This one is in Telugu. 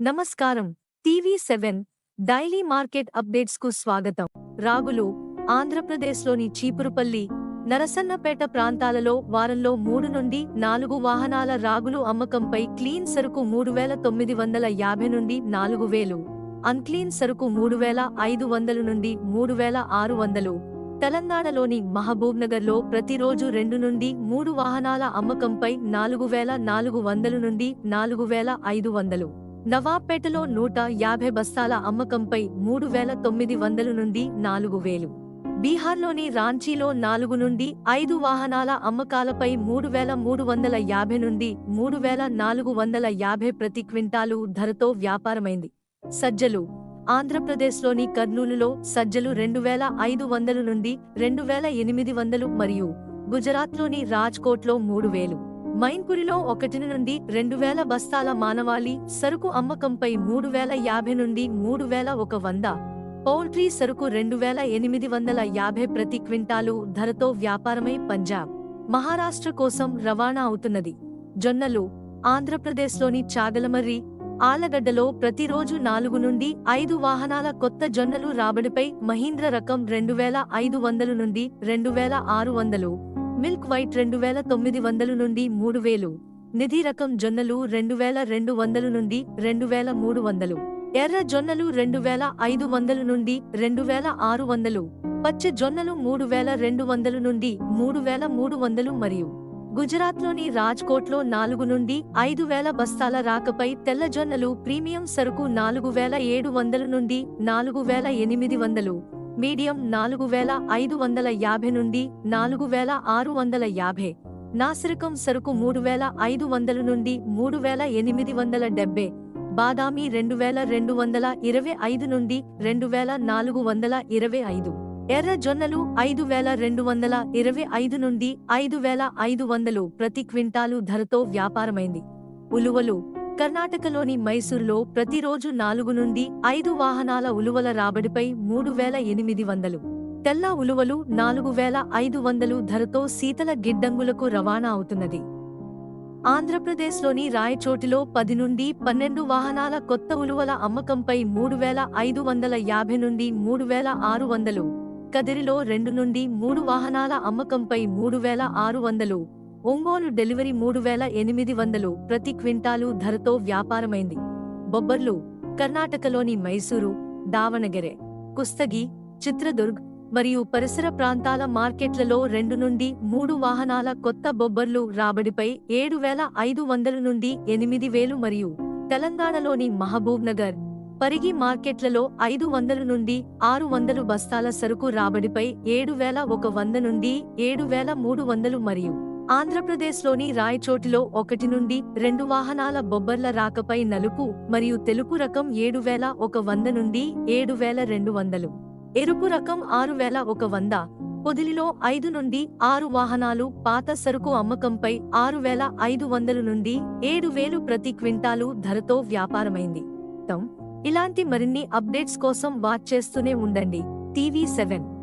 నమస్కారం. టీవీ సెవెన్ డైలీ మార్కెట్ అప్డేట్స్కు స్వాగతం. రాగులు ఆంధ్రప్రదేశ్లోని చీపురుపల్లి నరసన్నపేట ప్రాంతాలలో వారంలో మూడు నుండి నాలుగు వాహనాల రాగులు అమ్మకంపై క్లీన్ సరుకు మూడు వేల తొమ్మిది వందల యాభై నుండి నాలుగు వేలు అన్క్లీన్ సరుకు మూడు వేల ఐదు వందలు నుండి మూడు వేల ఆరు వందలు. తెలంగాణలోని మహబూబ్నగర్లో ప్రతిరోజు రెండు నుండి మూడు వాహనాల అమ్మకంపై నాలుగు వేల నాలుగు వందలు నుండి నాలుగు వేల ఐదు వందలు. నవాబ్పేటలో నూట యాభై బస్తాల అమ్మకంపై మూడు వేల తొమ్మిది వందల నుండి నాలుగు వేలు. బీహార్లోని రాంచీలో నాలుగు నుండి ఐదు వాహనాల అమ్మకాలపై మూడు వేల మూడు వందల యాభై నుండి మూడు వేల నాలుగు వందల యాభై ప్రతి క్వింటాలు ధరతో వ్యాపారమైంది. సజ్జలు. ఆంధ్రప్రదేశ్లోని కర్నూలులో సజ్జలు రెండు వేల ఐదు వందలు నుండి రెండు వేల ఎనిమిది వందలు మరియు గుజరాత్లోని రాజ్కోట్లో మూడు వేలు. మైన్పురిలో ఒకటి నుండి రెండు వేల బస్తాల మానవాళి సరుకు అమ్మకంపై మూడు వేల యాభై నుండి మూడు వేల ఒక వంద. పౌల్ట్రీ సరుకు రెండు వేల ఎనిమిది వందల యాభై ప్రతి క్వింటాలు ధరతో వ్యాపారమై పంజాబ్ మహారాష్ట్ర కోసం రవాణా అవుతున్నది. జొన్నలు ఆంధ్రప్రదేశ్లోని చాగలమర్రి ఆలగడ్డలో ప్రతిరోజు నాలుగు నుండి ఐదు వాహనాల కొత్త జొన్నలు రాబడిపై మహీంద్ర రకం రెండు వేల ఐదు వందలు నుండి రెండు వేల ఆరు వందలు. మిల్క్ వైట్ రెండు వేల తొమ్మిది వందలు నుండి మూడు వేలు. నిధి రకం జొన్నలు రెండు వేల రెండు వందలు నుండి రెండు వేల మూడు వందలు. ఎర్ర జొన్నలు రెండు వేల ఐదు వందలు నుండి రెండు వేల ఆరు వందలు. పచ్చి జొన్నలు మూడు వేల రెండు వందలు నుండి మూడు వేల మూడు వందలు మరియు. గుజరాత్లోని రాజ్కోట్లో నాలుగు నుండి ఐదు వేల బస్తాల రాకపై తెల్ల జొన్నలు ప్రీమియం సరుకు నాలుగు వేల ఏడు వందల నుండి నాలుగు వేల ఎనిమిది వందలు. మీడియం నాలుగు వేల ఐదు వందల యాభై నుండి నాలుగు వేల ఆరు వందల యాభై. నాసిరకం సరుకు మూడు వేల ఐదు వందల నుండి మూడు వేల ఎనిమిది వందల డెబ్బై. బాదామి రెండు వేల రెండు వందల ఇరవై ఐదు నుండి రెండు వేల నాలుగు వందల ఇరవై ఐదు. ఎర్ర జొన్నలు ఐదు వేల రెండు వందల ఇరవై ఐదు నుండి ఐదు వేల ఐదు వందలు ప్రతి క్వింటాలు ధరతో వ్యాపారమైంది. ఉలువలు కర్ణాటకలోని మైసూర్లో ప్రతిరోజు నాలుగు నుండి ఐదు వాహనాల ఉలువల రాబడిపై మూడు వేల ఎనిమిది వందలు. తెల్ల ఉలువలు నాలుగు వేల ఐదు వందలు ధరతో శీతల గిడ్డంగులకు రవాణా అవుతున్నది. ఆంధ్రప్రదేశ్లోని రాయచోటిలో పది నుండి పన్నెండు వాహనాల కొత్త ఉలువల అమ్మకంపై మూడు వేల ఐదు వందల యాభై నుండి మూడు వేల ఆరు వందలు. కదిరిలో రెండు నుండి మూడు వాహనాల అమ్మకంపై మూడు వేల ఆరు వందలు. ఒంగోలు డెలివరీ మూడు వేల ఎనిమిది వందలు ప్రతి క్వింటాలు ధరతో వ్యాపారమైంది. బొబ్బర్లు కర్ణాటకలోని మైసూరు దావణగెరె కుస్తగి చిత్రదుర్గ్ మరియు పరిసర ప్రాంతాల మార్కెట్లలో రెండు నుండి మూడు వాహనాల కొత్త బొబ్బర్లు రాబడిపై ఏడు వేల ఐదు వందల నుండి ఎనిమిది వేలు మరియు తెలంగాణలోని మహబూబ్ నగర్ పరిగి మార్కెట్లలో ఐదు వందల నుండి ఆరు వందలు బస్తాల సరుకు రాబడిపై ఏడు వేల ఒక వంద నుండి ఏడు వేల మూడు వందలు మరియు ఆంధ్రప్రదేశ్లోని రాయచోటిలో ఒకటి నుండి రెండు వాహనాల బొబ్బర్ల రాకపై నలుపు మరియు తెలుపు రకం ఏడు వేల ఒక వంద నుండి ఏడు వేల రెండు వందలు. ఎరుపు రకం ఆరు వేల ఒక వంద. పొదిలిలో ఐదు నుండి ఆరు వాహనాలు పాత సరుకు అమ్మకంపై ఆరు వేల ఐదు వందలు నుండి ఏడు వేలు ప్రతి క్వింటాలు ధరతో వ్యాపారమైంది. ఇలాంటి మరిన్ని అప్డేట్స్ కోసం వాచ్ చేస్తూనే ఉండండి. TV seven.